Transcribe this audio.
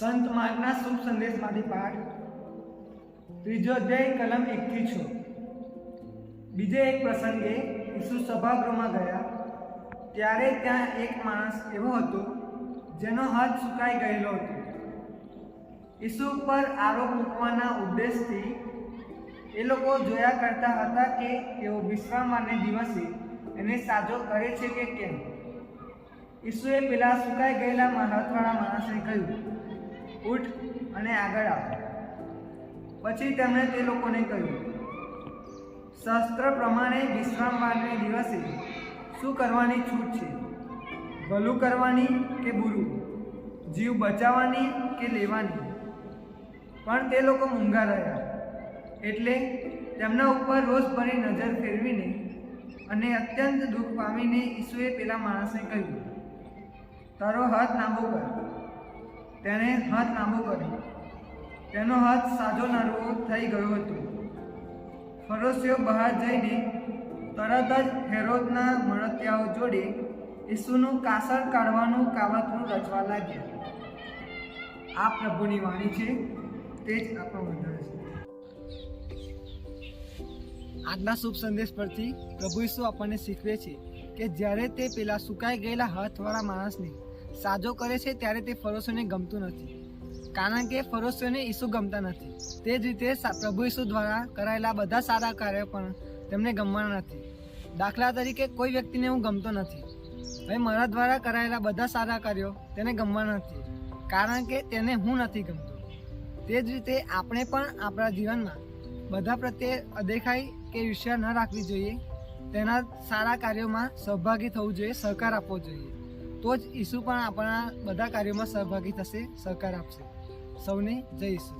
સંત માર્ગના શુભ સંદેશમાંથી પાઠ. ત્રીજો અધ્યાય, કલમ એકથી છો. બીજે એક પ્રસંગે ઈસુ સભાગૃહમાં ગયા. ત્યારે ત્યાં એક માણસ એવો હતો, જેનો હાથ સુકાઈ ગયેલો હતો. ઈસુ પર આરોપ મૂકવાના ઉદ્દેશથી એ લોકો જોયા કરતા હતા કે તેઓ વિશ્રામવારને દિવસે એને સાજો કરે છે કે કેમ? ઈસુએ પેલા સુકાઈ ગયેલા હાથવાળા માણસને કહ્યું, ઉઠ અને આગળ આવ. પછી તેમણે તે લોકોને કહ્યું, શાસ્ત્ર પ્રમાણે વિશ્રામવારને દિવસે શું કરવાની છૂટ છે? ભલું કરવાની કે બુરું? જીવ બચાવવાની કે લેવાની? પણ તે લોકો મૂંગા રહ્યા. એટલે તેમના ઉપર રોષભરી નજર ફેરવીને અને અત્યંત દુઃખ પામીને ઈસુએ પેલા માણસને કહ્યું તારો હાથ લાંબો કર. તેણે હાથ લાંબો કર્યો. તેનો હાથ સાજો નરવો થઈ ગયો હતો. ફરોશીઓ બહાર જઈને તરત જ હેરોદના મળતિયાઓ જોડે ઈસુનું કાસર કાઢવાનું કાવતરું રચવા લાગ્યા. આ પ્રભુની વાણી છે, તે જ આપણો વધારે છે. આજના શુભ સંદેશ પરથી પ્રભુ ઈસુ આપણને શીખવે છે કે જ્યારે તે પેલા સુકાઈ ગયેલા હાથવાળા માણસને સાજો કરે છે ત્યારે તે ફરોશોને ગમતું નથી. કારણ કે ફરોશોને ઈસુ ગમતા નથી. તે જ રીતે પ્રભુ ઈસુ દ્વારા કરાયેલા બધા સારા કાર્યો પણ તેમને ગમવાના નથી. દાખલા તરીકે કોઈ વ્યક્તિને હું ગમતો નથી. હવે મારા દ્વારા કરાયેલા બધા સારા કાર્યો તેને ગમવાના નથી. કારણ કે તેને હું નથી ગમતો. તે જ રીતે આપણે પણ આપણા જીવનમાં બધા પ્રત્યે અદેખાઈ કે ઈર્ષ્યા ન રાખવી જોઈએ. તેના સારા કાર્યોમાં સહભાગી થવું જોઈએ, સહકાર આપવો જોઈએ. તો જ ઈસુ પણ આપણા બધા કાર્યોમાં સહભાગી થશે સહકાર આપશે. સૌને જય ઈસુ.